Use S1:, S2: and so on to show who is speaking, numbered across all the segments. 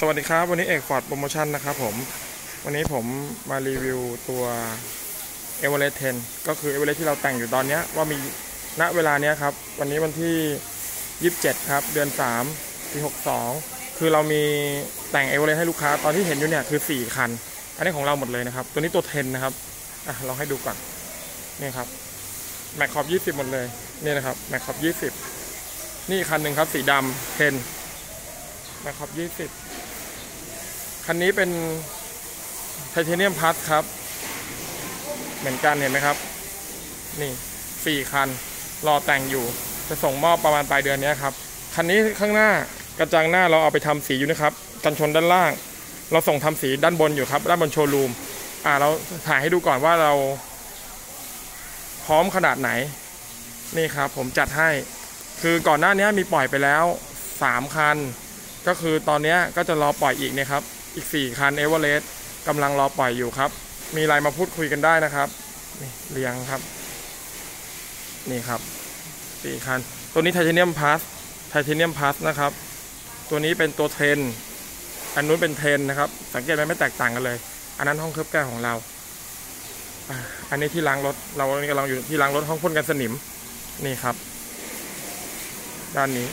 S1: สวัสดีครับ วันนี้เอกฟอร์ดโปรโมชั่นนะครับผม วันนี้ผมมารีวิวตัว e v e r e s t 10 ก็คือ e v e r e s t ที่เราแต่งอยู่ตอนนี้ว่ามีณเวลานี้ครับ วันนี้วันที่ 27 ครับ เดือน 3 ปี 62 คือเรามีแต่ง e v e r e s t ให้ลูกค้าตอนที่เห็นอยู่เนี่ยคือ 4 คัน อันนี้ของเราหมดเลยนะครับ ตัวนี้ตัว 10 นะครับอะเราให้ดูก่อนนี่ครับแม็กขอบ 20 หมดเลยนี่นะครับแม็กขอบ 20 นี่คันหนึ่งครับสีดำ10แม็กขอบ 20 คันนี้เป็นไทเทเนียมพัทครับ เหมือนกันเห็นไหมครับ นี่สี่คัน รอแต่งอยู่ จะส่งมอบประมาณปลายเดือนนี้ครับ คันนี้ข้างหน้ากระจังหน้าเราเอาไปทำสีอยู่นะครับ กันชนด้านล่าง เราส่งทำสีด้านบนอยู่ครับ ด้านบนโชว์รูม อ่าเราถ่ายให้ดูก่อนว่าเรา พร้อมขนาดไหน นี่ครับ ผมจัดให้ คือก่อนหน้านี้มีปล่อยไปแล้วสามคัน ก็คือตอนนี้ก็จะรอปล่อยอีกนะครับ อีก 4 คันเอเวอเรสต์กำลังรอปล่อยอยู่ครับ มีอะไรมาพูดคุยกันได้นะครับนี่เรียงครับ นี่ครับสี่คัน ตัวนี้ไทเทเนียมพาสไทเทเนียมพาสนะครับ ตัวนี้เป็นตัวเทรนอันนู้นเป็นเทรนนะครับ สังเกตไหมไม่แตกต่างกันเลย อันนั้นห้องเคลือบแก้วของเราอ่าอันนี้ที่ล้างรถ เรากำลังอยู่ที่ล้างรถห้องพ่นกันสนิม นี่ครับ ด้านนี้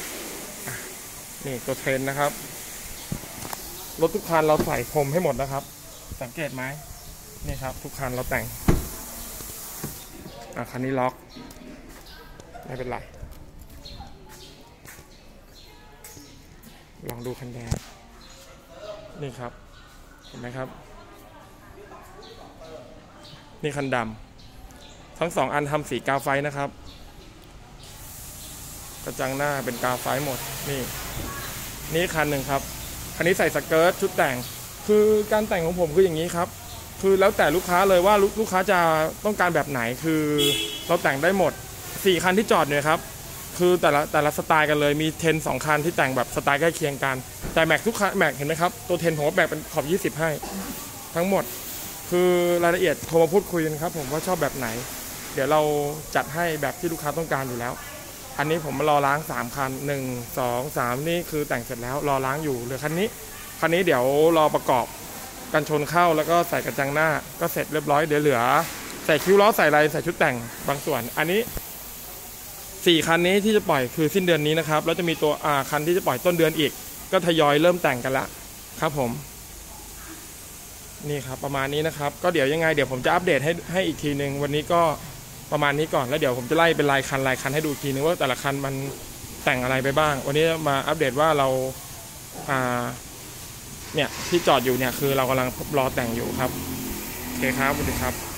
S1: นี่ตัวเทรนนะครับ รถทุกคันเราใส่พรมให้หมดนะครับ สังเกตไหมนี่ครับ ทุกคันเราแต่งอะคันนี้ล็อก ไม่เป็นไร ลองดูคันแดงนี่ครับ เห็นไหมครับ นี่คันดำทั้งสองอันทำสีกาไฟนะครับ กระจังหน้าเป็นกาไฟหมด นี่ นี่คันหนึ่งครับ คันนี้ใส่สเกิร์ตชุดแต่ง คือการแต่งของผมคืออย่างนี้ครับ คือแล้วแต่ลูกค้าเลยว่าลูกลูกค้าจะต้องการแบบไหนคือเราแต่งได้หมด 4 คันที่จอดเนี่ยครับคือแต่ละแต่ละสไตล์กันเลยมีเทนสองคันที่แต่งแบบสไตล์ใกล้เคียงกัน แต่แม็กทุกคันแม็กเห็นไหมครับ ตัวเทนผมก็แบ่งเป็นขอบ 20 ให้ ทั้งหมดคือรายละเอียดโทรมาพูดคุยกันครับ ผมว่าชอบแบบไหน เดี๋ยวเราจัดให้แบบที่ลูกค้าต้องการอยู่แล้ว อันนี้ผมมารอล้าง 3 คัน 1 2 3 นี่คือแต่งเสร็จแล้วรอล้างอยู่เหลือคันนี้ คันนี้เดี๋ยวรอประกอบกันชนเข้าแล้วก็ใส่กระจังหน้าก็เสร็จเรียบร้อยเดี๋ยวเหลือ ใส่คิ้วล้อใส่อะไรใส่ชุดแต่งบางส่วน อันนี้ 4 คันนี้ที่จะปล่อยคือสิ้นเดือนนี้นะครับแล้วจะมีตัวอ่าคันที่จะปล่อยต้นเดือนอีก ก็ทยอยเริ่มแต่งกันละครับผม นี่ครับประมาณนี้นะครับ ก็เดี๋ยวยังไงเดี๋ยวผมจะอัปเดตให้ให้อีกทีหนึ่งวันนี้ก็ ประมาณนี้ก่อนแล้วเดี๋ยวผมจะไล่เป็นรายคันรายคันให้ดูทีนึงว่าแต่ละคันมันแต่งอะไรไปบ้าง วันนี้มาอัปเดตว่าเราอ่าเนี่ยที่จอดอยู่เนี่ยคือเรากำลังรอแต่งอยู่ครับโอเคครับสวัสดีครับ